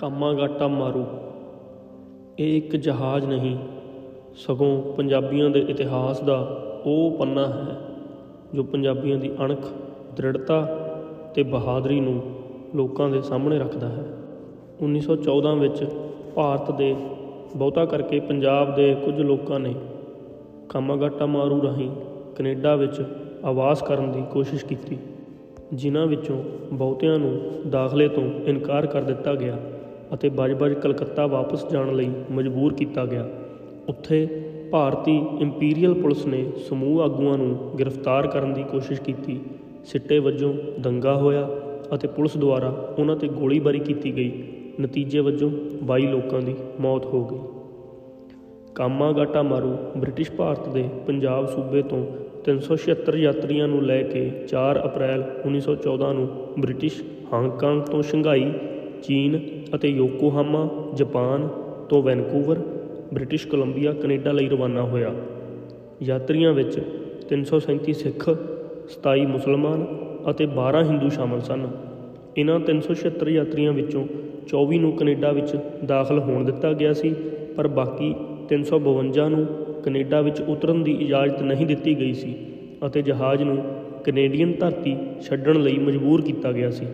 ਕਾਮਾਗਾਟਾ ਮਾਰੂ। ਇਹ ਇੱਕ ਜਹਾਜ਼ ਨਹੀਂ, ਸਗੋਂ ਪੰਜਾਬੀਆਂ ਦੇ ਇਤਿਹਾਸ ਦਾ ਉਹ ਪੰਨਾ ਹੈ, ਜੋ ਪੰਜਾਬੀਆਂ ਦੀ ਅਣਖ, ਦ੍ਰਿੜਤਾ ਤੇ ਬਹਾਦਰੀ ਨੂੰ ਲੋਕਾਂ ਦੇ ਸਾਹਮਣੇ ਰੱਖਦਾ ਹੈ। 1914 ਵਿੱਚ ਭਾਰਤ ਦੇ ਬਹੁਤਾ ਕਰਕੇ ਪੰਜਾਬ ਦੇ ਕੁਝ ਲੋਕਾਂ ਨੇ ਕਾਮਾਗਾਟਾ ਮਾਰੂ ਰਾਹੀਂ ਕੈਨੇਡਾ ਵਿੱਚ ਆਵਾਸ ਕਰਨ ਦੀ ਕੋਸ਼ਿਸ਼ ਕੀਤੀ, ਜਿਨ੍ਹਾਂ ਵਿੱਚੋਂ ਬਹੁਤਿਆਂ ਨੂੰ ਦਾਖਲੇ ਤੋਂ ਇਨਕਾਰ ਕਰ ਦਿੱਤਾ ਗਿਆ। ਅਤੇ ਬਜ-ਬਜ ਕਲਕੱਤਾ ਵਾਪਸ ਜਾਣ ਲਈ ਮਜਬੂਰ ਕੀਤਾ ਗਿਆ। ਉੱਥੇ ਭਾਰਤੀ ਇੰਪੀਰੀਅਲ ਪੁਲਿਸ ਨੇ ਸਮੂਹ ਆਗੂਆਂ ਨੂੰ ਗ੍ਰਿਫਤਾਰ ਕਰਨ ਦੀ ਕੋਸ਼ਿਸ਼ ਕੀਤੀ। ਸਿੱਟੇ ਵਜੋਂ ਦੰਗਾ ਹੋਇਆ ਅਤੇ ਪੁਲਿਸ ਦੁਆਰਾ ਉਹਨਾਂ ਤੇ ਗੋਲੀਬਾਰੀ ਕੀਤੀ ਗਈ। ਨਤੀਜੇ ਵਜੋਂ 22 ਲੋਕਾਂ ਦੀ ਮੌਤ ਹੋ ਗਈ। ਕਾਮਾਗਾਟਾ ਮਾਰੂ ਬ੍ਰਿਟਿਸ਼ ਭਾਰਤ ਦੇ ਪੰਜਾਬ ਸੂਬੇ ਤੋਂ 376 ਯਾਤਰੀਆਂ ਨੂੰ ਲੈ ਕੇ 4 ਅਪ੍ਰੈਲ 1914 ਨੂੰ ਬ੍ਰਿਟਿਸ਼ ਹਾਂਗਕਾਂਗ ਤੋਂ ਸ਼ੰਘਾਈ ਚੀਨ ਅਤੇ ਯੋਕੋਹਾਮਾ, ਜਾਪਾਨ ਤੋਂ ਵੈਨਕੂਵਰ, ਬ੍ਰਿਟਿਸ਼ ਕੋਲੰਬੀਆ, ਕੈਨੇਡਾ ਲਈ ਰਵਾਨਾ ਹੋਇਆ। ਯਾਤਰੀਆਂ ਵਿੱਚ 337 ਸਿੱਖ 27 ਮੁਸਲਮਾਨ ਅਤੇ 12 ਹਿੰਦੂ ਸ਼ਾਮਲ ਸਨ। ਇਨ੍ਹਾਂ 376 ਯਾਤਰੀਆਂ ਵਿੱਚੋਂ 24 ਨੂੰ ਕੈਨੇਡਾ ਵਿੱਚ ਦਾਖਲ ਹੋਣ ਦਿੱਤਾ ਗਿਆ ਸੀ, ਪਰ ਬਾਕੀ 352 ਨੂੰ ਕੈਨੇਡਾ ਵਿੱਚ ਉਤਰਨ ਦੀ ਇਜਾਜ਼ਤ ਨਹੀਂ ਦਿੱਤੀ ਗਈ ਸੀ ਅਤੇ ਜਹਾਜ਼ ਨੂੰ ਕੈਨੇਡੀਅਨ ਧਰਤੀ ਛੱਡਣ ਲਈ ਮਜਬੂਰ ਕੀਤਾ ਗਿਆ ਸੀ।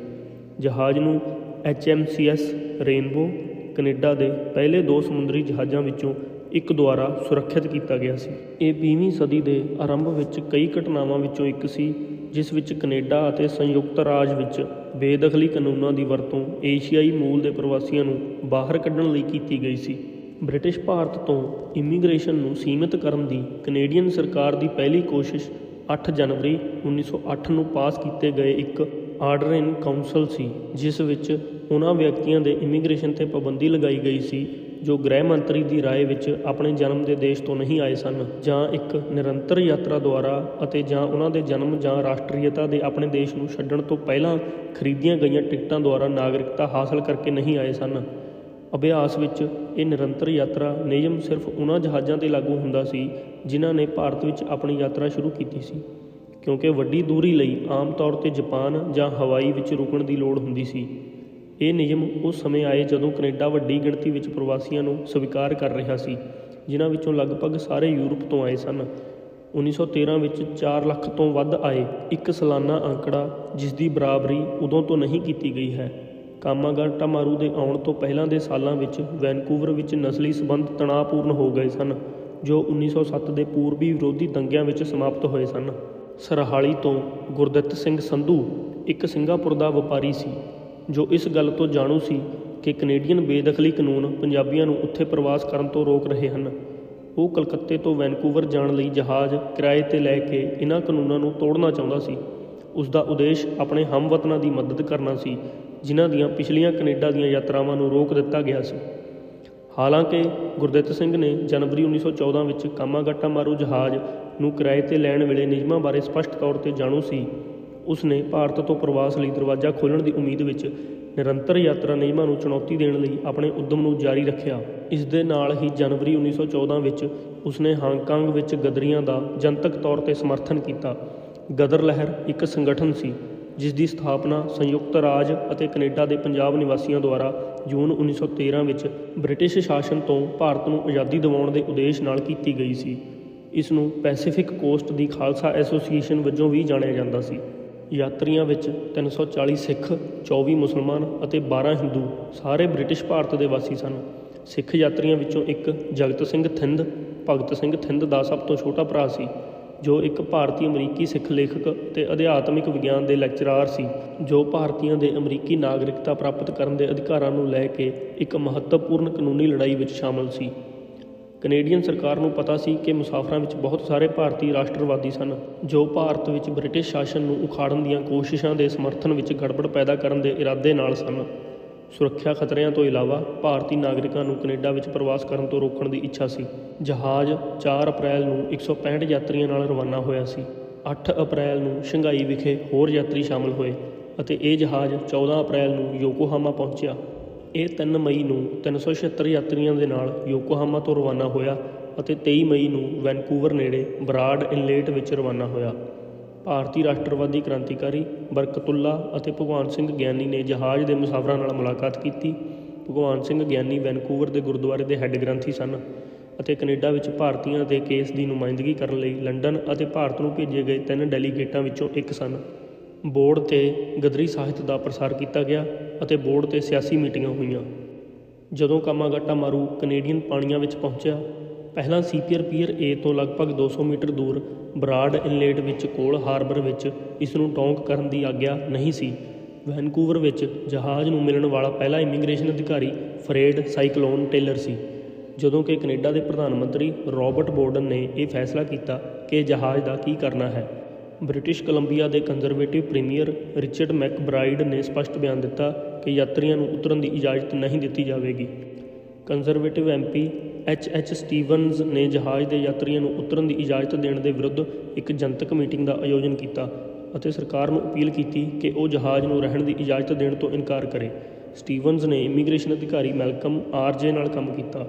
ਜਹਾਜ਼ ਨੂੰ HMCS ਰੇਨਬੋ ਕੈਨੇਡਾ ਦੇ ਪਹਿਲੇ ਦੋ ਸਮੁੰਦਰੀ ਜਹਾਜ਼ਾਂ ਵਿੱਚੋਂ ਇੱਕ ਦੁਆਰਾ ਸੁਰੱਖਿਅਤ ਕੀਤਾ ਗਿਆ ਸੀ। ਇਹ 20ਵੀਂ ਸਦੀ ਦੇ ਆਰੰਭ ਵਿੱਚ ਕਈ ਘਟਨਾਵਾਂ ਵਿੱਚੋਂ ਇੱਕ ਸੀ, ਜਿਸ ਵਿੱਚ ਕੈਨੇਡਾ ਅਤੇ ਸੰਯੁਕਤ ਰਾਜ ਵਿੱਚ ਬੇਦਖਲੀ ਕਾਨੂੰਨਾਂ ਦੀ ਵਰਤੋਂ ਏਸ਼ੀਆਈ ਮੂਲ ਦੇ ਪ੍ਰਵਾਸੀਆਂ ਨੂੰ ਬਾਹਰ ਕੱਢਣ ਲਈ ਕੀਤੀ ਗਈ ਸੀ। ਬ੍ਰਿਟਿਸ਼ ਭਾਰਤ ਤੋਂ ਇਮੀਗ੍ਰੇਸ਼ਨ ਨੂੰ ਸੀਮਿਤ ਕਰਨ ਦੀ ਕੈਨੇਡੀਅਨ ਸਰਕਾਰ ਦੀ ਪਹਿਲੀ ਕੋਸ਼ਿਸ਼ 8 ਜਨਵਰੀ 1908 ਨੂੰ ਪਾਸ ਕੀਤੇ ਗਏ ਇੱਕ ਆਰਡਰ ਇਨ ਕਾਉਂਸਲ ਸੀ, ਜਿਸ ਵਿੱਚ ਉਹਨਾਂ ਵਿਅਕਤੀਆਂ ਦੇ ਇਮੀਗ੍ਰੇਸ਼ਨ ਤੇ ਪਾਬੰਦੀ ਲਗਾਈ ਗਈ ਸੀ, ਜੋ ਗ੍ਰਹਿ ਮੰਤਰੀ ਦੀ ਰਾਏ ਵਿੱਚ ਆਪਣੇ ਜਨਮ ਦੇ ਦੇਸ਼ ਤੋਂ ਨਹੀਂ ਆਏ ਸਨ, ਜਾਂ ਇੱਕ ਨਿਰੰਤਰ ਯਾਤਰਾ ਦੁਆਰਾ ਅਤੇ ਜਾਂ ਉਹਨਾਂ ਦੇ ਜਨਮ ਜਾਂ ਰਾਸ਼ਟਰੀਅਤਾ ਦੇ ਆਪਣੇ ਦੇਸ਼ ਨੂੰ ਛੱਡਣ ਤੋਂ ਪਹਿਲਾਂ ਖਰੀਦੀਆਂ ਗਈਆਂ ਟਿਕਟਾਂ ਦੁਆਰਾ ਨਾਗਰਿਕਤਾ ਹਾਸਲ ਕਰਕੇ ਨਹੀਂ ਆਏ ਸਨ। ਅਭਿਆਸ ਵਿੱਚ ਇਹ ਨਿਰੰਤਰ ਯਾਤਰਾ ਨਿਯਮ ਸਿਰਫ ਉਹਨਾਂ ਜਹਾਜ਼ਾਂ ਤੇ ਲਾਗੂ ਹੁੰਦਾ ਸੀ, ਜਿਨ੍ਹਾਂ ਨੇ ਭਾਰਤ ਵਿੱਚ ਆਪਣੀ ਯਾਤਰਾ ਸ਼ੁਰੂ ਕੀਤੀ ਸੀ, ਕਿਉਂਕਿ ਵੱਡੀ ਦੂਰੀ ਲਈ ਆਮ ਤੌਰ ਤੇ ਜਾਪਾਨ ਜਾਂ ਹਵਾਈ ਵਿੱਚ ਰੁਕਣ ਦੀ ਲੋੜ ਹੁੰਦੀ ਸੀ। ਇਹ ਨਿਯਮ ਉਸ ਸਮੇਂ ਆਏ ਜਦੋਂ ਕੈਨੇਡਾ ਵੱਡੀ ਗਿਣਤੀ ਵਿੱਚ ਪ੍ਰਵਾਸੀਆਂ ਨੂੰ ਸਵੀਕਾਰ ਕਰ ਰਿਹਾ ਸੀ, ਜਿਨ੍ਹਾਂ ਵਿੱਚੋਂ ਲਗਭਗ ਸਾਰੇ ਯੂਰਪ ਤੋਂ ਆਏ ਸਨ। 1913 ਵਿੱਚ 4 ਲੱਖ ਤੋਂ ਵੱਧ ਆਏ ਇੱਕ ਸਾਲਾਨਾ ਅੰਕੜਾ, ਜਿਸ ਦੀ ਬਰਾਬਰੀ ਉਦੋਂ ਤੋਂ ਨਹੀਂ ਕੀਤੀ ਗਈ ਹੈ। ਕਾਮਾਗਾਟਾ ਮਾਰੂ ਦੇ ਆਉਣ ਤੋਂ ਪਹਿਲਾਂ ਦੇ ਸਾਲਾਂ ਵਿੱਚ ਵੈਨਕੂਵਰ ਵਿੱਚ ਨਸਲੀ ਸਬੰਧ ਤਣਾਅਪੂਰਨ ਹੋ ਗਏ ਸਨ, ਜੋ 1907 ਦੇ ਪੂਰਬੀ ਵਿਰੋਧੀ ਦੰਗਿਆਂ ਵਿੱਚ ਸਮਾਪਤ ਹੋਏ ਸਨ। ਸਰਹਾਲੀ ਤੋਂ ਗੁਰਦਿੱਤ ਸਿੰਘ ਸੰਧੂ, ਇੱਕ ਸਿੰਗਾਪੁਰ ਦਾ ਵਪਾਰੀ ਸੀ। ਜੋ ਇਸ ਗੱਲ ਤੋਂ ਜਾਣੂ ਸੀ ਕਿ ਕੈਨੇਡੀਅਨ ਬੇਦਖਲੀ ਕਾਨੂੰਨ ਪੰਜਾਬੀਆਂ ਨੂੰ ਉੱਥੇ ਪ੍ਰਵਾਸ ਕਰਨ ਤੋਂ ਰੋਕ ਰਹੇ ਹਨ। ਉਹ ਕਲਕੱਤੇ ਤੋਂ ਵੈਨਕੂਵਰ ਜਾਣ ਲਈ ਜਹਾਜ਼ ਕਿਰਾਏ ਤੇ ਲੈ ਕੇ ਇਹਨਾਂ ਕਾਨੂੰਨਾਂ ਨੂੰ ਤੋੜਨਾ ਚਾਹੁੰਦਾ ਸੀ। ਉਸ ਦਾ ਉਦੇਸ਼ ਆਪਣੇ ਹਮਵਤਨਾਂ ਦੀ ਮਦਦ ਕਰਨਾ ਸੀ, ਜਿਨ੍ਹਾਂ ਦੀਆਂ ਪਿਛਲੀਆਂ ਕੈਨੇਡਾ ਦੀਆਂ ਯਾਤਰਾਵਾਂ ਨੂੰ ਰੋਕ ਦਿੱਤਾ ਗਿਆ ਸੀ। ਹਾਲਾਂਕਿ ਗੁਰਦਿੱਤ ਸਿੰਘ ਨੇ ਜਨਵਰੀ 1914 ਵਿੱਚ ਕਾਮਾਗਾਟਾ ਮਾਰੂ ਜਹਾਜ਼ ਨੂੰ ਕਿਰਾਏ ਤੇ ਲੈਣ ਵੇਲੇ ਨਿਯਮਾਂ ਬਾਰੇ ਸਪਸ਼ਟ ਤੌਰ ਤੇ ਜਾਣੂ ਸੀ। ਉਸ ਨੇ ਭਾਰਤ ਤੋਂ ਪ੍ਰਵਾਸ ਲਈ ਦਰਵਾਜ਼ਾ ਖੋਲ੍ਹਣ ਦੀ ਉਮੀਦ ਵਿੱਚ ਨਿਰੰਤਰ ਯਾਤਰਾ ਨਿਯਮਾਂ ਨੂੰ ਚੁਣੌਤੀ ਦੇਣ ਲਈ ਆਪਣੇ ਉਦਮ ਨੂੰ ਜਾਰੀ ਰੱਖਿਆ। ਇਸ ਦੇ ਨਾਲ ਹੀ ਜਨਵਰੀ 1914 ਵਿੱਚ ਉਸਨੇ ਹਾਂਗਕਾਂਗ ਵਿੱਚ ਗਦਰੀਆਂ ਦਾ ਜਨਤਕ ਤੌਰ ਤੇ ਸਮਰਥਨ ਕੀਤਾ। ਗਦਰ ਲਹਿਰ ਇੱਕ ਸੰਗਠਨ ਸੀ, ਜਿਸ ਦੀ ਸਥਾਪਨਾ ਸੰਯੁਕਤ ਰਾਜ ਅਤੇ ਕੈਨੇਡਾ ਦੇ ਪੰਜਾਬ ਨਿਵਾਸੀਆਂ ਦੁਆਰਾ ਜੂਨ 1913 ਵਿੱਚ ਬ੍ਰਿਟਿਸ਼ ਸ਼ਾਸਨ ਤੋਂ ਭਾਰਤ ਨੂੰ ਆਜ਼ਾਦੀ ਦਿਵਾਉਣ ਦੇ ਉਦੇਸ਼ ਨਾਲ ਕੀਤੀ ਗਈ ਸੀ। ਇਸ ਨੂੰ ਪੈਸੀਫਿਕ ਕੋਸਟ ਦੀ ਖਾਲਸਾ ਐਸੋਸੀਏਸ਼ਨ ਵਜੋਂ ਵੀ ਜਾਣਿਆ ਜਾਂਦਾ ਸੀ। ਯਾਤਰੀਆਂ ਵਿੱਚ 340 ਸਿੱਖ 24 ਮੁਸਲਮਾਨ ਅਤੇ 12 ਹਿੰਦੂ ਸਾਰੇ ਬ੍ਰਿਟਿਸ਼ ਭਾਰਤ ਦੇ ਵਾਸੀ ਸਨ। ਸਿੱਖ ਯਾਤਰੀਆਂ ਵਿੱਚੋਂ ਇੱਕ ਜਗਤ ਸਿੰਘ ਥਿੰਦ, ਭਗਤ ਸਿੰਘ ਥਿੰਦ ਦਾ ਸਭ ਤੋਂ ਛੋਟਾ ਭਰਾ ਸੀ, ਜੋ ਇੱਕ ਭਾਰਤੀ ਅਮਰੀਕੀ ਸਿੱਖ ਲੇਖਕ ਤੇ ਅਧਿਆਤਮਿਕ ਵਿਗਿਆਨ ਦੇ ਲੈਕਚਰਾਰ ਸੀ, ਜੋ ਭਾਰਤੀਆਂ ਦੇ ਅਮਰੀਕੀ ਨਾਗਰਿਕਤਾ ਪ੍ਰਾਪਤ ਕਰਨ ਦੇ ਅਧਿਕਾਰਾਂ ਨੂੰ ਲੈ ਕੇ ਇੱਕ ਮਹੱਤਵਪੂਰਨ ਕਾਨੂੰਨੀ ਲੜਾਈ ਵਿੱਚ ਸ਼ਾਮਲ ਸੀ। ਕੈਨੇਡੀਅਨ ਸਰਕਾਰ ਨੂੰ ਪਤਾ ਸੀ ਕਿ ਮੁਸਾਫਰਾਂ ਵਿੱਚ ਬਹੁਤ ਸਾਰੇ ਭਾਰਤੀ ਰਾਸ਼ਟਰਵਾਦੀ ਸਨ, ਜੋ ਭਾਰਤ ਵਿੱਚ ਬ੍ਰਿਟਿਸ਼ ਸ਼ਾਸਨ ਨੂੰ ਉਖਾੜਨ ਦੀਆਂ ਕੋਸ਼ਿਸ਼ਾਂ ਦੇ ਸਮਰਥਨ ਵਿੱਚ ਗੜਬੜ ਪੈਦਾ ਕਰਨ ਦੇ ਇਰਾਦੇ ਨਾਲ ਸਨ। ਸੁਰੱਖਿਆ ਖਤਰਿਆਂ ਤੋਂ ਇਲਾਵਾ ਭਾਰਤੀ ਨਾਗਰਿਕਾਂ ਨੂੰ ਕੈਨੇਡਾ ਵਿੱਚ ਪ੍ਰਵਾਸ ਕਰਨ ਤੋਂ ਰੋਕਣ ਦੀ ਇੱਛਾ ਸੀ। ਜਹਾਜ਼ 4 ਅਪ੍ਰੈਲ ਨੂੰ 165 ਯਾਤਰੀਆਂ ਨਾਲ ਰਵਾਨਾ ਹੋਇਆ ਸੀ। 8 ਅਪ੍ਰੈਲ ਨੂੰ ਸ਼ੰਘਾਈ ਵਿਖੇ ਹੋਰ ਯਾਤਰੀ ਸ਼ਾਮਲ ਹੋਏ ਅਤੇ ਇਹ ਜਹਾਜ਼ 14 ਅਪ੍ਰੈਲ ਨੂੰ ਯੋਕੋਹਾਮਾ ਪਹੁੰਚਿਆ। ਇਹ 3 ਮਈ ਨੂੰ 376 ਯਾਤਰੀਆਂ ਦੇ ਨਾਲ ਯੋਕੋਹਾਮਾ ਤੋਂ ਰਵਾਨਾ ਹੋਇਆ ਅਤੇ 23 ਮਈ ਨੂੰ ਵੈਨਕੂਵਰ ਨੇੜੇ ਬਰਾਡ ਇਨਲੇਟ ਵਿੱਚ ਰਵਾਨਾ ਹੋਇਆ। ਭਾਰਤੀ ਰਾਸ਼ਟਰਵਾਦੀ ਕ੍ਰਾਂਤੀਕਾਰੀ ਬਰਕਤੁੱਲਾ ਅਤੇ ਭਗਵਾਨ ਸਿੰਘ ਗਿਆਨੀ ਨੇ ਜਹਾਜ਼ ਦੇ ਮੁਸਾਫਰਾਂ ਨਾਲ ਮੁਲਾਕਾਤ ਕੀਤੀ। ਭਗਵਾਨ ਸਿੰਘ ਗਿਆਨੀ ਵੈਨਕੂਵਰ ਦੇ ਗੁਰਦੁਆਰੇ ਦੇ ਹੈੱਡ ਗ੍ਰੰਥੀ ਸਨ ਅਤੇ ਕੈਨੇਡਾ ਵਿੱਚ ਭਾਰਤੀਆਂ ਦੇ ਕੇਸ ਦੀ ਨੁਮਾਇੰਦਗੀ ਕਰਨ ਲਈ ਲੰਡਨ ਅਤੇ ਭਾਰਤ ਨੂੰ ਭੇਜੇ ਗਏ ਤਿੰਨ ਡੈਲੀਗੇਟਾਂ ਵਿੱਚੋਂ ਇੱਕ ਸਨ। ਬੋਰਡ 'ਤੇ ਗਦਰੀ ਸਾਹਿਤ ਦਾ ਪ੍ਰਸਾਰ ਕੀਤਾ ਗਿਆ ਅਤੇ ਬੋਰਡ 'ਤੇ ਸਿਆਸੀ ਮੀਟਿੰਗਾਂ ਹੋਈਆਂ। ਜਦੋਂ ਕਾਮਾਗਾਟਾ ਮਾਰੂ ਕੈਨੇਡੀਅਨ ਪਾਣੀਆਂ ਵਿੱਚ ਪਹੁੰਚਿਆ, ਪਹਿਲਾਂ ਸੀਪੀਅਰ ਪੀਅਰ ਏ ਤੋਂ ਲਗਭਗ 200 ਮੀਟਰ ਦੂਰ ਬਰਾਡ ਇਨਲੇਟ ਵਿੱਚ ਕੋਲ ਹਾਰਬਰ ਵਿੱਚ ਇਸ ਨੂੰ ਡੌਂਕ ਕਰਨ ਦੀ ਆਗਿਆ ਨਹੀਂ ਸੀ। ਵੈਨਕੂਵਰ ਵਿੱਚ ਜਹਾਜ਼ ਨੂੰ ਮਿਲਣ ਵਾਲਾ ਪਹਿਲਾ ਇਮੀਗ੍ਰੇਸ਼ਨ ਅਧਿਕਾਰੀ ਫਰੇਡ ਸਾਈਕਲੋਨ ਟੇਲਰ ਸੀ। ਜਦੋਂ ਕਿ ਕੈਨੇਡਾ ਦੇ ਪ੍ਰਧਾਨ ਮੰਤਰੀ ਰਾਬਰਟ ਬੋਰਡਨ ਨੇ ਇਹ ਫੈਸਲਾ ਕੀਤਾ ਕਿ ਜਹਾਜ਼ ਦਾ ਕੀ ਕਰਨਾ ਹੈ। ਬ੍ਰਿਟਿਸ਼ ਕੋਲੰਬੀਆ ਦੇ ਕੰਜ਼ਰਵੇਟਿਵ ਪ੍ਰੀਮੀਅਰ ਰਿਚਰਡ ਮੈਕਬ੍ਰਾਈਡ ਨੇ ਸਪੱਸ਼ਟ ਬਿਆਨ ਦਿੱਤਾ ਕਿ ਯਾਤਰੀਆਂ ਨੂੰ ਉਤਰਨ ਦੀ ਇਜਾਜ਼ਤ ਨਹੀਂ ਦਿੱਤੀ ਜਾਵੇਗੀ। Conservative MP H H Stevens ਨੇ ਜਹਾਜ਼ ਦੇ ਯਾਤਰੀਆਂ ਨੂੰ ਉਤਰਨ ਦੀ ਇਜਾਜ਼ਤ ਦੇਣ ਦੇ ਵਿਰੁੱਧ ਇੱਕ ਜਨਤਕ ਮੀਟਿੰਗ ਦਾ ਆਯੋਜਨ ਕੀਤਾ ਅਤੇ ਸਰਕਾਰ ਨੂੰ ਅਪੀਲ ਕੀਤੀ ਕਿ ਉਹ ਜਹਾਜ਼ ਨੂੰ ਰਹਿਣ ਦੀ ਇਜਾਜ਼ਤ ਦੇਣ ਤੋਂ ਇਨਕਾਰ ਕਰੇ। ਸਟੀਵਨਜ਼ ਨੇ ਇਮੀਗ੍ਰੇਸ਼ਨ ਅਧਿਕਾਰੀ ਮੈਲਕਮ ਆਰਜੇ ਨਾਲ ਕੰਮ ਕੀਤਾ।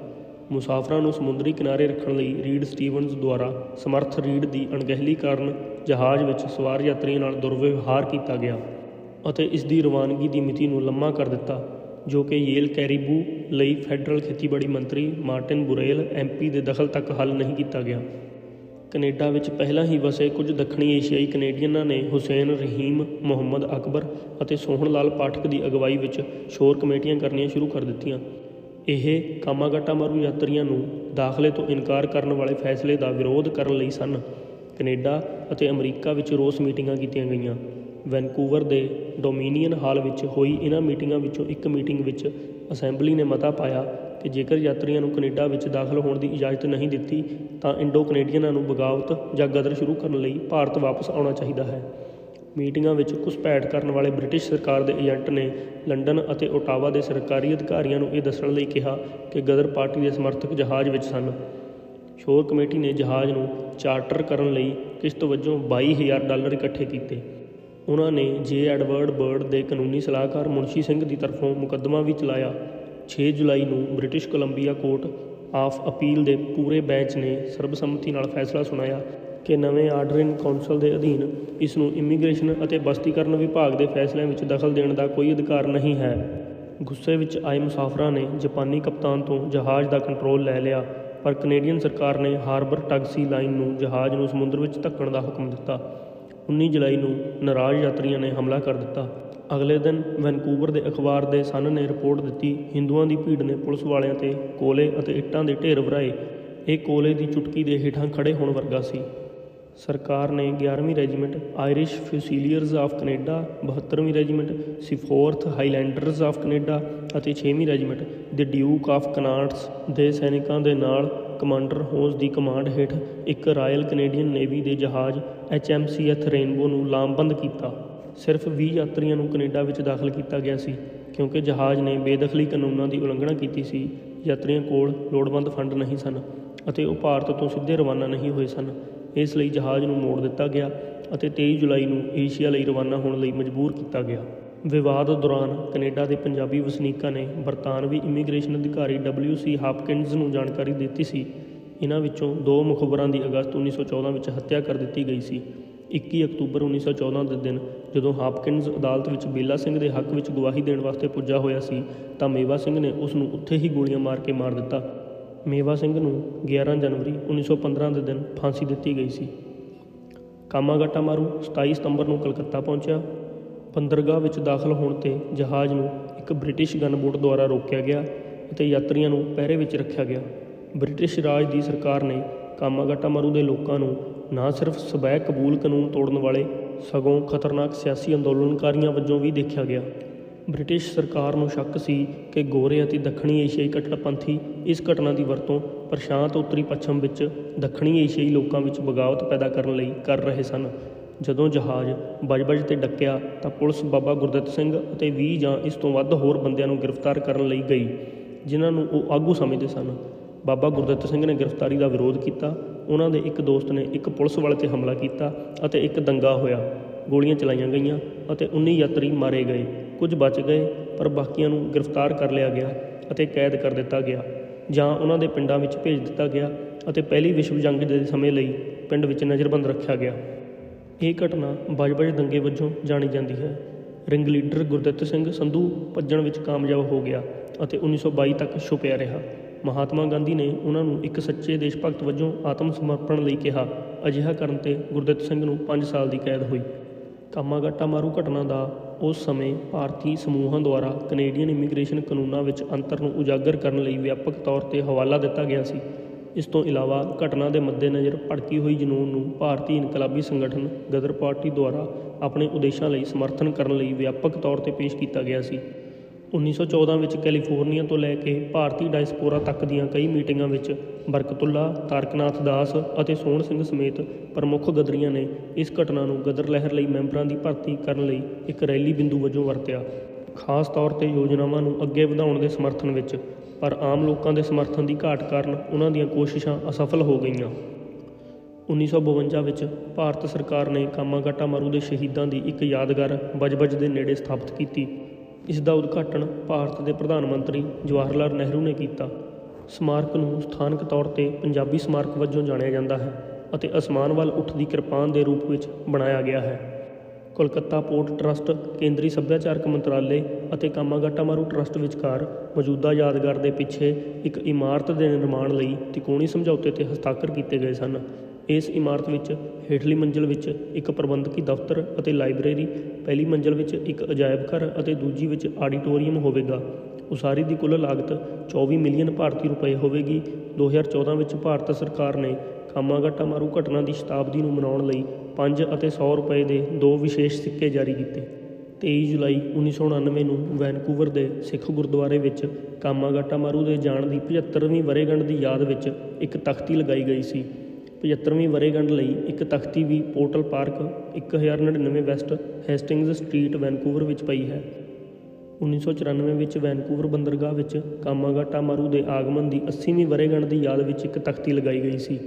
ਮੁਸਾਫਰਾਂ ਨੂੰ ਸਮੁੰਦਰੀ ਕਿਨਾਰੇ ਰੱਖਣ ਲਈ ਰੀਡ ਸਟੀਵਨਜ਼ ਦੁਆਰਾ ਸਮਰਥ ਰੀਡ ਦੀ ਅਣਗਹਿਲੀ ਕਾਰਨ ਜਹਾਜ਼ ਵਿੱਚ ਸਵਾਰ ਯਾਤਰੀਆਂ ਨਾਲ ਦੁਰਵਿਵਹਾਰ ਕੀਤਾ ਗਿਆ ਅਤੇ ਇਸ ਦੀ ਰਵਾਨਗੀ ਦੀ ਮਿਤੀ ਨੂੰ ਲੰਮਾ ਕਰ ਦਿੱਤਾ, ਜੋ ਕਿ ਯੇਲ ਕੈਰੀਬੂ ਲਈ ਫੈਡਰਲ ਖੇਤੀਬਾੜੀ ਮੰਤਰੀ ਮਾਰਟਿਨ ਬੁਰੇਲ ਐਮਪੀ ਦੇ ਦਖਲ ਤੱਕ ਹੱਲ ਨਹੀਂ ਕੀਤਾ ਗਿਆ। ਕੈਨੇਡਾ ਵਿੱਚ ਪਹਿਲਾਂ ਹੀ ਵਸੇ ਕੁਝ ਦੱਖਣੀ ਏਸ਼ੀਆਈ ਕੈਨੇਡੀਅਨਾਂ ਨੇ ਹੁਸੈਨ ਰਹੀਮ, ਮੁਹੰਮਦ ਅਕਬਰ ਅਤੇ ਸੋਹਣ ਲਾਲ ਪਾਠਕ ਦੀ ਅਗਵਾਈ ਵਿੱਚ ਸ਼ੋਰ ਕਮੇਟੀਆਂ ਕਰਨੀਆਂ ਸ਼ੁਰੂ ਕਰ ਦਿੱਤੀਆਂ। ਇਹ ਕਾਮਾਗਾਟਾ ਮਾਰੂ ਯਾਤਰੀਆਂ ਨੂੰ ਦਾਖਲੇ ਤੋਂ ਇਨਕਾਰ ਕਰਨ ਵਾਲੇ ਫੈਸਲੇ ਦਾ ਵਿਰੋਧ ਕਰਨ ਲਈ ਸਨ। ਕੈਨੇਡਾ ਅਤੇ ਅਮਰੀਕਾ ਵਿੱਚ ਰੋਸ ਮੀਟਿੰਗਾਂ ਕੀਤੀਆਂ ਗਈਆਂ। ਵੈਨਕੂਵਰ ਦੇ ਡੋਮੀਨੀਅਨ ਹਾਲ ਵਿੱਚ ਹੋਈ ਇਹਨਾਂ ਮੀਟਿੰਗਾਂ ਵਿੱਚੋਂ ਇੱਕ ਮੀਟਿੰਗ ਵਿੱਚ ਅਸੈਂਬਲੀ ਨੇ ਮਤਾ ਪਾਇਆ ਕਿ ਜੇਕਰ ਯਾਤਰੀਆਂ ਨੂੰ ਕੈਨੇਡਾ ਵਿੱਚ ਦਾਖਲ ਹੋਣ ਦੀ ਇਜਾਜ਼ਤ ਨਹੀਂ ਦਿੱਤੀ, ਤਾਂ ਇੰਡੋ ਕੈਨੇਡੀਅਨਾਂ ਨੂੰ ਬਗਾਵਤ ਜਾਂ ਗਦਰ ਸ਼ੁਰੂ ਕਰਨ ਲਈ ਭਾਰਤ ਵਾਪਸ ਆਉਣਾ ਚਾਹੀਦਾ ਹੈ। ਮੀਟਿੰਗਾਂ ਵਿੱਚ ਘੁਸਪੈਠ ਕਰਨ ਵਾਲੇ ਬ੍ਰਿਟਿਸ਼ ਸਰਕਾਰ ਦੇ ਏਜੰਟ ਨੇ ਲੰਡਨ ਅਤੇ ਓਟਾਵਾ ਦੇ ਸਰਕਾਰੀ ਅਧਿਕਾਰੀਆਂ ਨੂੰ ਇਹ ਦੱਸਣ ਲਈ ਕਿਹਾ ਕਿ ਗਦਰ ਪਾਰਟੀ ਦੇ ਸਮਰਥਕ ਜਹਾਜ਼ ਵਿੱਚ ਸਨ। ਸ਼ੋਰ ਕਮੇਟੀ ਨੇ ਜਹਾਜ਼ ਨੂੰ ਚਾਰਟਰ ਕਰਨ ਲਈ ਕਿਸ਼ਤ ਵਜੋਂ 22000 ਡਾਲਰ ਇਕੱਠੇ ਕੀਤੇ। ਉਹਨਾਂ ਨੇ ਜੇ ਐਡਵਰਡ ਬਰਡ ਦੇ ਕਾਨੂੰਨੀ ਸਲਾਹਕਾਰ ਮੁਨਸ਼ੀ ਸਿੰਘ ਦੀ ਤਰਫੋਂ ਮੁਕੱਦਮਾ ਵੀ ਚਲਾਇਆ। 6 ਜੁਲਾਈ ਨੂੰ British Columbia Court of Appeal ਦੇ ਪੂਰੇ ਬੈਂਚ ਨੇ ਸਰਬਸੰਮਤੀ ਨਾਲ ਫੈਸਲਾ ਸੁਣਾਇਆ। ਕਿ ਨਵੇਂ ਆਰਡਰ ਇਨ ਕੌਂਸਲ ਦੇ ਅਧੀਨ ਇਸ ਨੂੰ ਇਮੀਗ੍ਰੇਸ਼ਨ ਅਤੇ ਬਸਤੀਕਰਨ ਵਿਭਾਗ ਦੇ ਫੈਸਲਿਆਂ ਵਿੱਚ ਦਖਲ ਦੇਣ ਦਾ ਕੋਈ ਅਧਿਕਾਰ ਨਹੀਂ ਹੈ। ਗੁੱਸੇ ਵਿੱਚ ਆਏ ਮੁਸਾਫਰਾਂ ਨੇ ਜਾਪਾਨੀ ਕਪਤਾਨ ਤੋਂ ਜਹਾਜ਼ ਦਾ ਕੰਟਰੋਲ ਲੈ ਲਿਆ, ਪਰ ਕੈਨੇਡੀਅਨ ਸਰਕਾਰ ਨੇ ਹਾਰਬਰ ਟੈਕਸੀ ਲਾਈਨ ਨੂੰ ਜਹਾਜ਼ ਨੂੰ ਸਮੁੰਦਰ ਵਿੱਚ ਧੱਕਣ ਦਾ ਹੁਕਮ ਦਿੱਤਾ। 19 ਜੁਲਾਈ ਨੂੰ ਨਾਰਾਜ਼ ਯਾਤਰੀਆਂ ਨੇ ਹਮਲਾ ਕਰ ਦਿੱਤਾ। ਅਗਲੇ ਦਿਨ ਵੈਨਕੂਵਰ ਦੇ ਅਖਬਾਰ ਦੇ ਸਨ ਨੇ ਰਿਪੋਰਟ ਦਿੱਤੀ, ਹਿੰਦੂਆਂ ਦੀ ਭੀੜ ਨੇ ਪੁਲਿਸ ਵਾਲਿਆਂ ਤੇ ਕੋਲੇ ਅਤੇ ਇੱਟਾਂ ਦੇ ਢੇਰ ਵਰਾਏ। ਇਹ ਕੋਲੇ ਦੀ ਚੁਟਕੀ ਦੇ ਹੇਠਾਂ ਖੜੇ ਹੋਣ ਵਰਗਾ ਸੀ। ਸਰਕਾਰ ਨੇ 11ਵੀਂ regiment Irish Fusiliers of Canada 72ਵੀਂ regiment Seaforth Highlanders of Canada ਅਤੇ 6ਵੀਂ ਰੈਜੀਮੈਂਟ ਦੇ ਡਿਊਕ ਆਫ ਕਨਾਟਸ ਦੇ ਸੈਨਿਕਾਂ ਦੇ ਨਾਲ ਕਮਾਂਡਰ ਹੋਸ ਦੀ ਕਮਾਂਡ ਹੇਠ ਇੱਕ ਰਾਇਲ ਕੈਨੇਡੀਅਨ ਨੇਵੀ ਦੇ ਜਹਾਜ਼ ਐਚਐਮਸੀਐਥ ਰੇਨਬੋ ਨੂੰ ਲਾਮਬੰਦ ਕੀਤਾ। ਸਿਰਫ 20 ਯਾਤਰੀਆਂ ਨੂੰ ਕੈਨੇਡਾ ਵਿੱਚ ਦਾਖਲ ਕੀਤਾ ਗਿਆ ਸੀ, ਕਿਉਂਕਿ ਜਹਾਜ਼ ਨੇ ਬੇਦਖਲੀ ਕਾਨੂੰਨਾਂ ਦੀ ਉਲੰਘਣਾ ਕੀਤੀ ਸੀ। ਯਾਤਰੀਆਂ ਕੋਲ ਲੋੜਵੰਦ ਫੰਡ ਨਹੀਂ ਸਨ ਅਤੇ ਉਹ ਭਾਰਤ ਤੋਂ ਸਿੱਧੇ ਰਵਾਨਾ ਨਹੀਂ ਹੋਏ ਸਨ। ਇਸ ਲਈ ਜਹਾਜ਼ ਨੂੰ ਮੋੜ ਦਿੱਤਾ ਗਿਆ ਅਤੇ 23 ਜੁਲਾਈ ਨੂੰ ਏਸ਼ੀਆ ਲਈ ਰਵਾਨਾ ਹੋਣ ਲਈ ਮਜਬੂਰ ਕੀਤਾ ਗਿਆ। ਵਿਵਾਦ ਦੌਰਾਨ ਕੈਨੇਡਾ ਦੇ ਪੰਜਾਬੀ ਵਸਨੀਕਾਂ ਨੇ ਬਰਤਾਨਵੀ ਇਮੀਗ੍ਰੇਸ਼ਨ ਅਧਿਕਾਰੀ ਡਬਲਿਊ ਸੀ ਹਾਪਕਿੰਸ ਨੂੰ ਜਾਣਕਾਰੀ ਦਿੱਤੀ ਸੀ। ਇਹਨਾਂ ਵਿੱਚੋਂ ਦੋ ਮੁਖਬਰਾਂ ਦੀ ਅਗਸਤ 1914 ਵਿੱਚ ਹੱਤਿਆ ਕਰ ਦਿੱਤੀ ਗਈ ਸੀ। 21 ਅਕਤੂਬਰ 1914 ਦੇ ਦਿਨ ਜਦੋਂ ਹਾਪਕਿੰਸ ਅਦਾਲਤ ਵਿੱਚ ਬੇਲਾ ਸਿੰਘ ਦੇ ਹੱਕ ਵਿੱਚ ਗਵਾਹੀ ਦੇਣ ਵਾਸਤੇ ਪੁੱਜਾ ਹੋਇਆ ਸੀ ਤਾਂ ਮੇਵਾ ਸਿੰਘ ਨੇ ਉਸ ਨੂੰ ਉੱਥੇ ਹੀ ਗੋਲੀਆਂ ਮਾਰ ਕੇ ਮਾਰ ਦਿੱਤਾ। ਮੇਵਾ ਸਿੰਘ ਨੂੰ 11 ਜਨਵਰੀ 1915 ਦੇ ਦਿਨ ਫਾਂਸੀ ਦਿੱਤੀ ਗਈ ਸੀ। ਕਾਮਾਗਾਟਾ ਮਾਰੂ 27 ਸਤੰਬਰ ਨੂੰ ਕਲਕੱਤਾ ਪਹੁੰਚਿਆ। ਬੰਦਰਗਾਹ ਵਿੱਚ ਦਾਖਲ ਹੋਣ ਤੇ ਜਹਾਜ਼ ਨੂੰ ਇੱਕ ਬ੍ਰਿਟਿਸ਼ ਗਨਬੋਟ ਦੁਆਰਾ ਰੋਕਿਆ ਗਿਆ ਅਤੇ ਯਾਤਰੀਆਂ ਨੂੰ ਪਹਿਰੇ ਵਿੱਚ ਰੱਖਿਆ ਗਿਆ। ਬ੍ਰਿਟਿਸ਼ ਰਾਜ ਦੀ ਸਰਕਾਰ ਨੇ ਕਾਮਾਗਾਟਾ ਮਾਰੂ ਦੇ ਲੋਕਾਂ ਨੂੰ ਨਾ ਸਿਰਫ ਸਬੈ ਕਬੂਲ ਕਾਨੂੰਨ ਤੋੜਨ ਵਾਲੇ ਸਗੋਂ ਖਤਰਨਾਕ ਸਿਆਸੀ ਅੰਦੋਲਨਕਾਰੀਆਂ ਵਜੋਂ ਵੀ ਦੇਖਿਆ ਗਿਆ। ਬ੍ਰਿਟਿਸ਼ ਸਰਕਾਰ ਨੂੰ ਸ਼ੱਕ ਸੀ ਕਿ ਗੋਰੇ ਅਤੇ ਦੱਖਣੀ ਏਸ਼ੀਆਈ ਕੱਟੜਪੰਥੀ ਇਸ ਘਟਨਾ ਦੀ ਵਰਤੋਂ ਪ੍ਰਸ਼ਾਂਤ ਉੱਤਰੀ ਪੱਛਮ ਵਿੱਚ ਦੱਖਣੀ ਏਸ਼ੀਆਈ ਲੋਕਾਂ ਵਿੱਚ ਬਗਾਵਤ ਪੈਦਾ ਕਰਨ ਲਈ ਕਰ ਰਹੇ ਸਨ। ਜਦੋਂ ਜਹਾਜ਼ ਬਜਬਜ ਤੇ ਡੱਕਿਆ ਤਾਂ ਪੁਲਿਸ ਬਾਬਾ ਗੁਰਦਿੱਤ ਸਿੰਘ ਅਤੇ 20 ਜਾਂ ਇਸ ਤੋਂ ਵੱਧ ਹੋਰ ਬੰਦਿਆਂ ਨੂੰ ਗ੍ਰਿਫਤਾਰ ਕਰਨ ਲਈ ਗਈ, ਜਿਨ੍ਹਾਂ ਨੂੰ ਉਹ ਆਗੂ ਸਮਝਦੇ ਸਨ। ਬਾਬਾ ਗੁਰਦਿੱਤ ਸਿੰਘ ਨੇ ਗ੍ਰਿਫਤਾਰੀ ਦਾ ਵਿਰੋਧ ਕੀਤਾ। ਉਹਨਾਂ ਦੇ ਇੱਕ ਦੋਸਤ ਨੇ ਇੱਕ ਪੁਲਿਸ ਵਾਲੇ ਤੇ ਹਮਲਾ ਕੀਤਾ ਅਤੇ ਇੱਕ ਦੰਗਾ ਹੋਇਆ। ਗੋਲੀਆਂ ਚਲਾਈਆਂ ਗਈਆਂ ਅਤੇ 19 ਯਾਤਰੀ ਮਾਰੇ ਗਏ। ਕੁਝ ਬਚ ਗਏ, ਪਰ ਬਾਕੀਆਂ ਨੂੰ ਗ੍ਰਿਫਤਾਰ ਕਰ ਲਿਆ ਗਿਆ ਅਤੇ ਕੈਦ ਕਰ ਦਿੱਤਾ ਗਿਆ ਜਾਂ ਉਹਨਾਂ ਦੇ ਪਿੰਡਾਂ ਵਿੱਚ ਭੇਜ ਦਿੱਤਾ ਗਿਆ ਅਤੇ ਪਹਿਲੀ ਵਿਸ਼ਵ ਜੰਗ ਦੇ ਸਮੇਂ ਲਈ ਪਿੰਡ ਵਿੱਚ ਨਜ਼ਰਬੰਦ ਰੱਖਿਆ ਗਿਆ। ਇਹ ਘਟਨਾ ਬਜਬਜ ਦੰਗੇ ਵਜੋਂ ਜਾਣੀ ਜਾਂਦੀ ਹੈ। ਰਿੰਗ ਲੀਡਰ ਗੁਰਦਿੱਤ ਸਿੰਘ ਸੰਧੂ ਭੱਜਣ ਵਿੱਚ ਕਾਮਯਾਬ ਹੋ ਗਿਆ ਅਤੇ 1922 ਤੱਕ ਛੁਪਿਆ ਰਿਹਾ। ਮਹਾਤਮਾ ਗਾਂਧੀ ਨੇ ਉਹਨਾਂ ਨੂੰ ਇੱਕ ਸੱਚੇ ਦੇਸ਼ ਭਗਤ ਵਜੋਂ ਆਤਮ ਸਮਰਪਣ ਲਈ ਕਿਹਾ। ਅਜਿਹਾ ਕਰਨ ਤੇ ਗੁਰਦਿੱਤ ਸਿੰਘ ਨੂੰ 5 ਸਾਲ ਦੀ ਕੈਦ ਹੋਈ। ਕਾਮਾਗਾਟਾ ਮਾਰੂ ਘਟਨਾ ਦਾ ਉਸ ਸਮੇਂ ਭਾਰਤੀ ਸਮੂਹਾਂ ਦੁਆਰਾ ਕੈਨੇਡੀਅਨ ਇਮੀਗ੍ਰੇਸ਼ਨ ਕਾਨੂੰਨਾਂ ਵਿੱਚ ਅੰਤਰ ਨੂੰ ਉਜਾਗਰ ਕਰਨ ਲਈ ਵਿਆਪਕ ਤੌਰ ਤੇ ਹਵਾਲਾ ਦਿੱਤਾ ਗਿਆ ਸੀ। ਇਸ ਤੋਂ ਇਲਾਵਾ ਘਟਨਾ ਦੇ ਮੱਦੇਨਜ਼ਰ ਭੜਕੀ ਹੋਈ ਜਨੂੰਨ ਨੂੰ ਭਾਰਤੀ ਇਨਕਲਾਬੀ ਸੰਗਠਨ ਗਦਰ ਪਾਰਟੀ ਦੁਆਰਾ ਆਪਣੇ ਉਦੇਸ਼ਾਂ ਲਈ ਸਮਰਥਨ ਕਰਨ ਲਈ ਵਿਆਪਕ ਤੌਰ ਤੇ ਪੇਸ਼ ਕੀਤਾ ਗਿਆ ਸੀ। 1914 ਵਿੱਚ ਕੈਲੀਫੋਰਨੀਆ ਤੋਂ ਲੈ ਕੇ ਭਾਰਤੀ ਡਾਇਸਪੋਰਾ ਤੱਕ ਦੀਆਂ ਕਈ ਮੀਟਿੰਗਾਂ ਵਿੱਚ ਬਰਕਤੁੱਲਾ, ਤਾਰਕਨਾਥ ਦਾਸ ਅਤੇ ਸੋਹਣ ਸਿੰਘ ਸਮੇਤ ਪ੍ਰਮੁੱਖ ਗਦਰੀਆਂ ਨੇ ਇਸ ਘਟਨਾ ਨੂੰ ਗਦਰ ਲਹਿਰ ਲਈ ਮੈਂਬਰਾਂ ਦੀ ਭਰਤੀ ਕਰਨ ਲਈ ਇੱਕ ਰੈਲੀ ਬਿੰਦੂ ਵਜੋਂ ਵਰਤਿਆ। ਖਾਸ ਤੌਰ ਤੇ ਯੋਜਨਾਵਾਂ ਨੂੰ ਅੱਗੇ ਵਧਾਉਣ ਦੇ ਸਮਰਥਨ ਵਿੱਚ, ਪਰ ਆਮ ਲੋਕਾਂ ਦੇ ਸਮਰਥਨ ਦੀ ਘਾਟ ਕਾਰਨ ਉਹਨਾਂ ਦੀਆਂ ਕੋਸ਼ਿਸ਼ਾਂ ਅਸਫਲ ਹੋ ਗਈਆਂ। 1952 ਵਿੱਚ ਭਾਰਤ ਸਰਕਾਰ ਨੇ ਕਾਮਾਗਾਟਾ ਮਾਰੂ ਦੇ ਸ਼ਹੀਦਾਂ ਦੀ ਇੱਕ ਯਾਦਗਾਰ ਬਜਬਜ ਦੇ ਨੇੜੇ ਸਥਾਪਿਤ ਕੀਤੀ। ਇਸ ਦਾ ਉਦਘਾਟਨ ਭਾਰਤ ਦੇ ਪ੍ਰਧਾਨ ਮੰਤਰੀ ਜਵਾਹਰ ਲਾਲ ਨਹਿਰੂ ਨੇ ਕੀਤਾ। ਸਮਾਰਕ ਨੂੰ ਸਥਾਨਕ ਤੌਰ ਤੇ ਪੰਜਾਬੀ ਸਮਾਰਕ ਵਜੋਂ ਜਾਣਿਆ ਜਾਂਦਾ ਹੈ ਅਤੇ ਅਸਮਾਨ ਵੱਲ ਉੱਠਦੀ ਕਿਰਪਾਨ ਦੇ ਰੂਪ ਵਿੱਚ ਬਣਾਇਆ ਗਿਆ ਹੈ। ਕੋਲਕਾਤਾ ਪੋਰਟ ਟਰੱਸਟ, ਕੇਂਦਰੀ ਸੱਭਿਆਚਾਰਕ ਮੰਤਰਾਲੇ ਅਤੇ ਕਾਮਾਗਾਟਾ ਮਾਰੂ ਟਰੱਸਟ ਵਿਚਕਾਰ ਮੌਜੂਦਾ ਯਾਦਗਾਰ ਦੇ ਪਿੱਛੇ ਇੱਕ ਇਮਾਰਤ ਦੇ ਨਿਰਮਾਣ ਲਈ ਤਿਕੋਣੀ ਸਮਝੌਤੇ ਤੇ ਹਸਤਾਖਰ ਕੀਤੇ ਗਏ ਸਨ। ਇਸ ਇਮਾਰਤ ਵਿੱਚ ਹੇਠਲੀ ਮੰਜ਼ਿਲ ਵਿੱਚ ਇੱਕ ਪ੍ਰਬੰਧਕੀ ਦਫ਼ਤਰ ਅਤੇ ਲਾਇਬ੍ਰੇਰੀ, ਪਹਿਲੀ ਮੰਜ਼ਿਲ ਵਿੱਚ ਇੱਕ ਅਜਾਇਬ ਘਰ ਅਤੇ ਦੂਜੀ ਵਿੱਚ ਆਡੀਟੋਰੀਅਮ ਹੋਵੇਗਾ। ਉਸਾਰੀ ਦੀ ਕੁੱਲ ਲਾਗਤ 24 ਮਿਲੀਅਨ ਭਾਰਤੀ ਰੁਪਏ ਹੋਵੇਗੀ। 2014 ਵਿੱਚ ਭਾਰਤ ਸਰਕਾਰ ਨੇ ਕਾਮਾਗਾਟਾ ਮਾਰੂ ਘਟਨਾ ਦੀ ਸ਼ਤਾਬਦੀ ਨੂੰ ਮਨਾਉਣ ਲਈ 5 ਅਤੇ 100 ਰੁਪਏ ਦੇ ਦੋ ਵਿਸ਼ੇਸ਼ ਸਿੱਕੇ ਜਾਰੀ ਕੀਤੇ। 23 ਜੁਲਾਈ 1999 ਨੂੰ ਵੈਨਕੂਵਰ ਦੇ ਸਿੱਖ ਗੁਰਦੁਆਰੇ ਵਿੱਚ ਕਾਮਾਗਾਟਾ ਮਾਰੂ ਦੇ ਜਾਣ ਦੀ 75ਵੀਂ ਵਰ੍ਹੇਗੰਢ ਦੀ ਯਾਦ ਵਿੱਚ ਇੱਕ ਤਖਤੀ ਲਗਾਈ ਗਈ ਸੀ। 75ਵੀਂ ਵਰ੍ਹੇਗੰਢ ਲਈ ਇੱਕ ਤਖਤੀ ਵੀ portal park 1099 West Hastings Street, Vancouver ਵਿੱਚ ਪਈ ਹੈ। 1994 ਵਿੱਚ ਵੈਨਕੂਵਰ ਬੰਦਰਗਾਹ ਵਿੱਚ ਕਾਮਾਗਾਟਾ ਮਾਰੂ ਦੇ ਆਗਮਨ ਦੀ 80ਵੀਂ ਵਰ੍ਹੇਗੰਢ ਦੀ ਯਾਦ ਵਿੱਚ ਇੱਕ ਤਖਤੀ ਲਗਾਈ ਗਈ ਸੀ।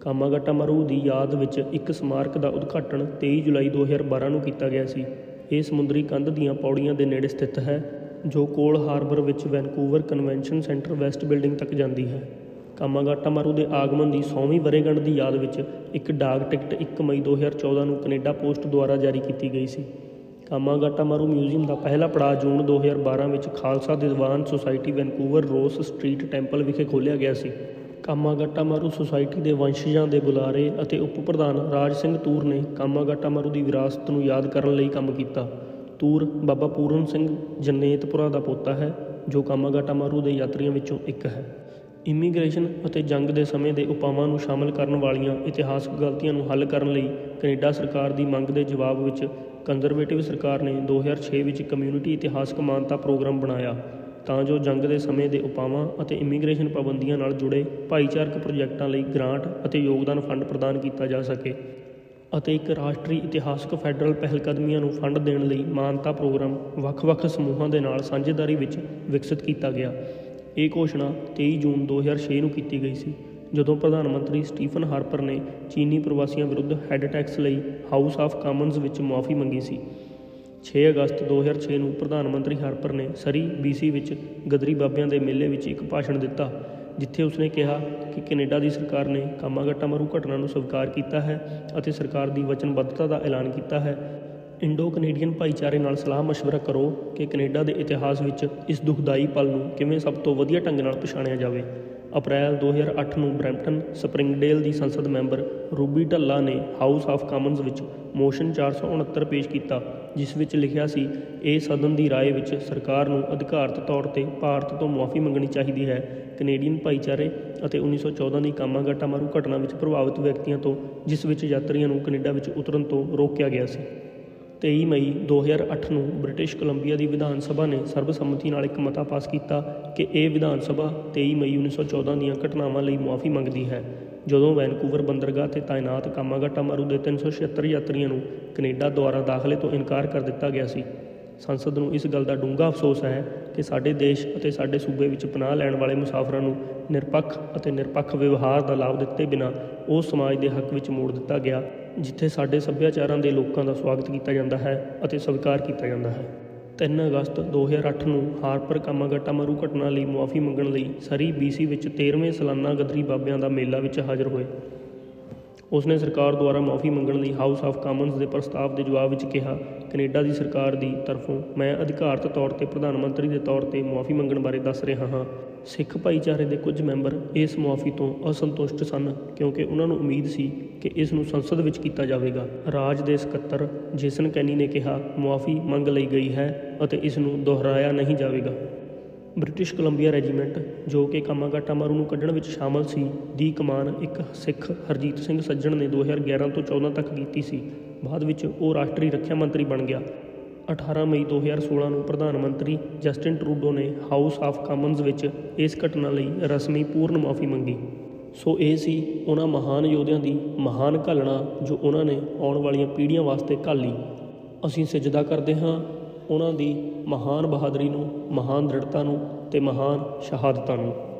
ਕਾਮਾਗਾਟਾ ਮਾਰੂ ਦੀ ਯਾਦ ਵਿੱਚ ਇੱਕ ਸਮਾਰਕ ਦਾ ਉਦਘਾਟਨ 23 ਜੁਲਾਈ 2012 ਨੂੰ ਕੀਤਾ ਗਿਆ ਸੀ। ਇਹ ਸਮੁੰਦਰੀ ਕੰਧ ਦੀਆਂ ਪੌੜੀਆਂ ਦੇ ਨੇੜੇ ਸਥਿਤ ਹੈ, ਜੋ ਕੋਲ ਹਾਰਬਰ ਵਿੱਚ Vancouver Convention Centre West Building ਤੱਕ ਜਾਂਦੀ ਹੈ। ਕਾਮਾਗਾਟਾ ਮਾਰੂ ਦੇ ਆਗਮਨ ਦੀ 100ਵੀਂ ਵਰ੍ਹੇਗੰਢ ਦੀ ਯਾਦ ਵਿੱਚ ਇੱਕ ਡਾਕ ਟਿਕਟ 1 ਮਈ 2014 ਨੂੰ ਕੈਨੇਡਾ ਪੋਸਟ ਦੁਆਰਾ ਜਾਰੀ ਕੀਤੀ ਗਈ ਸੀ। ਕਾਮਾਗਾਟਾ ਮਾਰੂ ਮਿਊਜ਼ੀਅਮ ਦਾ ਪਹਿਲਾ ਪੜਾਅ ਜੂਨ 2012 ਵਿੱਚ Khalsa Diwan society Vancouver Ross Street temple ਵਿਖੇ ਖੋਲ੍ਹਿਆ ਗਿਆ ਸੀ। ਕਾਮਾਗਾਟਾ ਮਾਰੂ ਸੁਸਾਇਟੀ ਦੇ ਵੰਸ਼ਜਾਂ ਦੇ ਬੁਲਾਰੇ ਅਤੇ ਉਪ ਪ੍ਰਧਾਨ ਰਾਜ ਸਿੰਘ ਤੂਰ ਨੇ ਕਾਮਾਗਾਟਾ ਮਾਰੂ ਦੀ ਵਿਰਾਸਤ ਨੂੰ ਯਾਦ ਕਰਨ ਲਈ ਕੰਮ ਕੀਤਾ। ਤੂਰ ਬਾਬਾ ਪੂਰਨ ਸਿੰਘ ਜਨੇਤਪੁਰਾ ਦਾ ਪੋਤਾ ਹੈ, ਜੋ ਕਾਮਾਗਾਟਾ ਮਾਰੂ ਦੇ ਯਾਤਰੀਆਂ ਵਿੱਚੋਂ ਇੱਕ ਹੈ। ਇਮੀਗ੍ਰੇਸ਼ਨ ਅਤੇ ਜੰਗ ਦੇ ਸਮੇਂ ਦੇ ਉਪਾਵਾਂ ਨੂੰ ਸ਼ਾਮਲ ਕਰਨ ਵਾਲੀਆਂ ਇਤਿਹਾਸਕ ਗਲਤੀਆਂ ਨੂੰ ਹੱਲ ਕਰਨ ਲਈ ਕੈਨੇਡਾ ਸਰਕਾਰ ਦੀ ਮੰਗ ਦੇ ਜਵਾਬ ਵਿੱਚ ਕੰਜ਼ਰਵੇਟਿਵ ਸਰਕਾਰ ਨੇ 2006 ਵਿੱਚ ਕਮਿਊਨਿਟੀ ਇਤਿਹਾਸਕ ਮਾਨਤਾ ਪ੍ਰੋਗਰਾਮ ਬਣਾਇਆ, ਤਾਂ ਜੋ ਜੰਗ ਦੇ ਸਮੇਂ ਦੇ ਉਪਾਵਾਂ ਅਤੇ ਇਮੀਗ੍ਰੇਸ਼ਨ ਪਾਬੰਦੀਆਂ ਨਾਲ ਜੁੜੇ ਭਾਈਚਾਰਕ ਪ੍ਰੋਜੈਕਟਾਂ ਲਈ ਗ੍ਰਾਂਟ ਅਤੇ ਯੋਗਦਾਨ ਫੰਡ ਪ੍ਰਦਾਨ ਕੀਤਾ ਜਾ ਸਕੇ ਅਤੇ ਇੱਕ ਰਾਸ਼ਟਰੀ ਇਤਿਹਾਸਕ ਫੈਡਰਲ ਪਹਿਲਕਦਮੀਆਂ ਨੂੰ ਫੰਡ ਦੇਣ ਲਈ ਮਾਨਤਾ ਪ੍ਰੋਗਰਾਮ ਵੱਖ-ਵੱਖ ਸਮੂਹਾਂ ਦੇ ਨਾਲ ਸਾਂਝੇਦਾਰੀ ਵਿੱਚ ਵਿਕਸਿਤ ਕੀਤਾ ਗਿਆ। ਇਹ ਘੋਸ਼ਣਾ 23 ਜੂਨ 2006 ਨੂੰ ਕੀਤੀ ਗਈ ਸੀ, ਜਦੋਂ ਪ੍ਰਧਾਨ ਮੰਤਰੀ ਸਟੀਫਨ ਹਾਰਪਰ ਨੇ ਚੀਨੀ ਪ੍ਰਵਾਸੀਆਂ ਵਿਰੁੱਧ ਹੈੱਡ ਟੈਕਸ ਲਈ ਹਾਊਸ ਆਫ ਕਾਮਨਜ਼ ਵਿੱਚ ਮੁਆਫੀ ਮੰਗੀ ਸੀ। 6 ਅਗਸਤ 2006 ਨੂੰ ਪ੍ਰਧਾਨ ਮੰਤਰੀ ਹਾਰਪਰ ਨੇ ਸਰੀ BC ਵਿੱਚ ਗਦਰੀ ਬਾਬਿਆਂ ਦੇ ਮੇਲੇ ਵਿੱਚ ਇੱਕ ਭਾਸ਼ਣ ਦਿੱਤਾ, ਜਿੱਥੇ ਉਸਨੇ ਕਿਹਾ ਕਿ ਕੈਨੇਡਾ ਦੀ ਸਰਕਾਰ ਨੇ ਕਾਮਾਗਾਟਾ ਮਾਰੂ ਘਟਨਾ ਨੂੰ ਸਵੀਕਾਰ ਕੀਤਾ ਹੈ ਅਤੇ ਸਰਕਾਰ ਦੀ ਵਚਨਬੱਧਤਾ ਦਾ ਐਲਾਨ ਕੀਤਾ ਹੈ। ਇੰਡੋ ਕੈਨੇਡੀਅਨ ਭਾਈਚਾਰੇ ਨਾਲ ਸਲਾਹ مشورہ ਕਰੋ ਕਿ ਕੈਨੇਡਾ ਦੇ ਇਤਿਹਾਸ ਵਿੱਚ ਇਸ ਦੁਖਦਾਈ ਪਲ ਨੂੰ ਕਿਵੇਂ ਸਭ ਤੋਂ ਵਧੀਆ ਢੰਗ ਨਾਲ ਪਛਾਣਿਆ ਜਾਵੇ ਅਪ੍ਰੈਲ 2008 ਨੂੰ ਬਰੈਂਪਟਨ ਸਪਰਿੰਗਡੇਲ ਦੀ ਸੰਸਦ ਮੈਂਬਰ ਰੂਬੀ ਢੱਲਾ ਨੇ ਹਾਊਸ ਆਫ ਕਾਮਨਜ਼ ਵਿੱਚ ਮੋਸ਼ਨ 469 ਪੇਸ਼ ਕੀਤਾ ਜਿਸ ਵਿੱਚ ਲਿਖਿਆ ਸੀ ਇਹ ਸਦਨ ਦੀ ਰਾਏ ਵਿੱਚ ਸਰਕਾਰ ਨੂੰ ਅਧਿਕਾਰਤ ਤੌਰ ਤੇ ਭਾਰਤ ਤੋਂ ਮੁਆਫੀ ਮੰਗਣੀ ਚਾਹੀਦੀ ਹੈ ਕੈਨੇਡੀਅਨ ਭਾਈਚਾਰੇ ਅਤੇ 1914 ਦੀ ਕਾਮਾਗਾਟਾ ਮਾਰੂ ਘਟਨਾ ਵਿੱਚ ਪ੍ਰਭਾਵਿਤ ਵਿਅਕਤੀਆਂ ਤੋਂ ਜਿਸ ਵਿੱਚ ਯਾਤਰੀਆਂ ਨੂੰ ਕੈਨੇਡਾ ਵਿੱਚ ਉਤਰਨ ਤੋਂ ਰੋਕਿਆ ਗਿਆ ਸੀ 23 ਮਈ 2008 ਨੂੰ ਬ੍ਰਿਟਿਸ਼ ਕੋਲੰਬੀਆ ਦੀ ਵਿਧਾਨ ਸਭਾ ਨੇ ਸਰਬਸੰਮਤੀ ਨਾਲ ਇੱਕ ਮਤਾ ਪਾਸ ਕੀਤਾ ਕਿ ਇਹ ਵਿਧਾਨ ਸਭਾ 23 ਮਈ 1914 ਦੀਆਂ ਘਟਨਾਵਾਂ ਲਈ ਮੁਆਫੀ ਮੰਗਦੀ ਹੈ। ਜਦੋਂ ਵੈਨਕੂਵਰ ਬੰਦਰਗਾਹ ਤੇ ਤਾਇਨਾਤ ਕਾਮਾਗਾਟਾ ਮਾਰੂ ਦੇ 376 ਯਾਤਰੀਆਂ ਨੂੰ ਕੈਨੇਡਾ ਦੁਆਰਾ ਦਾਖਲੇ ਤੋਂ ਇਨਕਾਰ ਕਰ ਦਿੱਤਾ ਗਿਆ ਸੀ। ਸੰਸਦ ਨੂੰ ਇਸ ਗੱਲ ਦਾ ਡੂੰਘਾ ਅਫਸੋਸ ਹੈ ਕਿ ਸਾਡੇ ਦੇਸ਼ ਅਤੇ ਸਾਡੇ ਸੂਬੇ ਵਿੱਚ ਪਨਾਹ ਲੈਣ ਵਾਲੇ ਮੁਸਾਫਰਾਂ ਨੂੰ ਨਿਰਪੱਖ ਅਤੇ ਨਿਰਪੱਖ ਵਿਵਹਾਰ ਦਾ ਲਾਭ ਦਿੱਤੇ ਬਿਨਾਂ ਉਹ ਸਮਾਜ ਦੇ ਹੱਕ ਵਿੱਚ ਮੋੜ ਦਿੱਤਾ ਗਿਆ। ਜਿੱਥੇ ਸਾਡੇ ਸੱਭਿਆਚਾਰਾਂ ਦੇ ਲੋਕਾਂ ਦਾ ਸਵਾਗਤ ਕੀਤਾ ਜਾਂਦਾ ਹੈ ਅਤੇ ਸਵੀਕਾਰ ਕੀਤਾ ਜਾਂਦਾ ਹੈ। 3 ਅਗਸਤ 2008 ਨੂੰ ਹਾਰਪਰ ਕਾਮਾਗਾਟਾ ਮਾਰੂ ਘਟਨਾ ਲਈ ਮੁਆਫੀ ਮੰਗਣ ਲਈ ਸਰੀ BC ਵਿੱਚ 13ਵੇਂ ਸਾਲਾਨਾ ਗਦਰੀ ਬਾਬਿਆਂ ਦਾ ਮੇਲਾ ਵਿੱਚ ਹਾਜ਼ਰ ਹੋਏ। ਉਸਨੇ ਸਰਕਾਰ ਦੁਆਰਾ ਮਾਫੀ ਮੰਗਣ ਲਈ ਹਾਊਸ ਆਫ ਕਾਮਨਸ ਦੇ ਪ੍ਰਸਤਾਵ ਦੇ ਜਵਾਬ ਵਿੱਚ ਕਿਹਾ, ਕੈਨੇਡਾ ਦੀ ਸਰਕਾਰ ਦੀ ਤਰਫੋਂ ਮੈਂ ਅਧਿਕਾਰਤ ਤੌਰ ਤੇ ਪ੍ਰਧਾਨ ਮੰਤਰੀ ਦੇ ਤੌਰ ਤੇ ਮੁਆਫੀ ਮੰਗਣ ਬਾਰੇ ਦੱਸ ਰਿਹਾ ਹਾਂ। ਸਿੱਖ ਭਾਈਚਾਰੇ ਦੇ ਕੁਝ ਮੈਂਬਰ ਇਸ ਮੁਆਫੀ ਤੋਂ ਅਸੰਤੁਸ਼ਟ ਸਨ, ਕਿਉਂਕਿ ਉਹਨਾਂ ਨੂੰ ਉਮੀਦ ਸੀ ਕਿ ਇਸ ਨੂੰ ਸੰਸਦ ਵਿੱਚ ਕੀਤਾ ਜਾਵੇਗਾ। ਰਾਜ ਦੇ ਸਕੱਤਰ ਜੇਸਨ ਕੈਨੀ ਨੇ ਕਿਹਾ ਮੁਆਫੀ ਮੰਗ ਲਈ ਗਈ ਹੈ ਅਤੇ ਇਸ ਨੂੰ ਦੁਹਰਾਇਆ ਨਹੀਂ ਜਾਵੇਗਾ। ਬ੍ਰਿਟਿਸ਼ ਕੋਲੰਬੀਆ ਰੈਜੀਮੈਂਟ, ਜੋ ਕਿ ਕਾਮਾਗਾਟਾ ਮਾਰੂ ਨੂੰ ਕੱਢਣ ਵਿੱਚ ਸ਼ਾਮਲ ਸੀ, ਦੀ ਕਮਾਨ ਇੱਕ ਸਿੱਖ ਹਰਜੀਤ ਸਿੰਘ ਸੱਜਣ ਨੇ 2011 ਤੋਂ 14 ਤੱਕ ਕੀਤੀ ਸੀ। ਬਾਅਦ ਵਿੱਚ ਉਹ ਰਾਸ਼ਟਰੀ ਰੱਖਿਆ ਮੰਤਰੀ ਬਣ ਗਿਆ। 18 ਮਈ 2016 ਨੂੰ ਪ੍ਰਧਾਨ ਮੰਤਰੀ ਜਸਟਿਨ ਟਰੂਡੋ ਨੇ ਹਾਊਸ ਆਫ ਕਾਮਨਸ ਵਿੱਚ ਇਸ ਘਟਨਾ ਲਈ ਰਸਮੀ ਪੂਰਨ ਮਾਫੀ ਮੰਗੀ। ਸੋ ਇਹ ਸੀ ਉਹਨਾਂ ਮਹਾਨ ਯੋਧਿਆਂ ਦੀ ਮਹਾਨ ਘਾਲਣਾ ਜੋ ਉਹਨਾਂ ਨੇ ਆਉਣ ਵਾਲੀਆਂ ਪੀੜ੍ਹੀਆਂ ਵਾਸਤੇ ਘਾਲੀ। ਅਸੀਂ ਸਜਦਾ ਕਰਦੇ ਹਾਂ ਉਹਨਾਂ ਦੀ ਮਹਾਨ ਬਹਾਦਰੀ ਨੂੰ ਮਹਾਨ ਦ੍ਰਿੜਤਾ ਨੂੰ ਤੇ ਮਹਾਨ ਸ਼ਹਾਦਤਾਂ ਨੂੰ।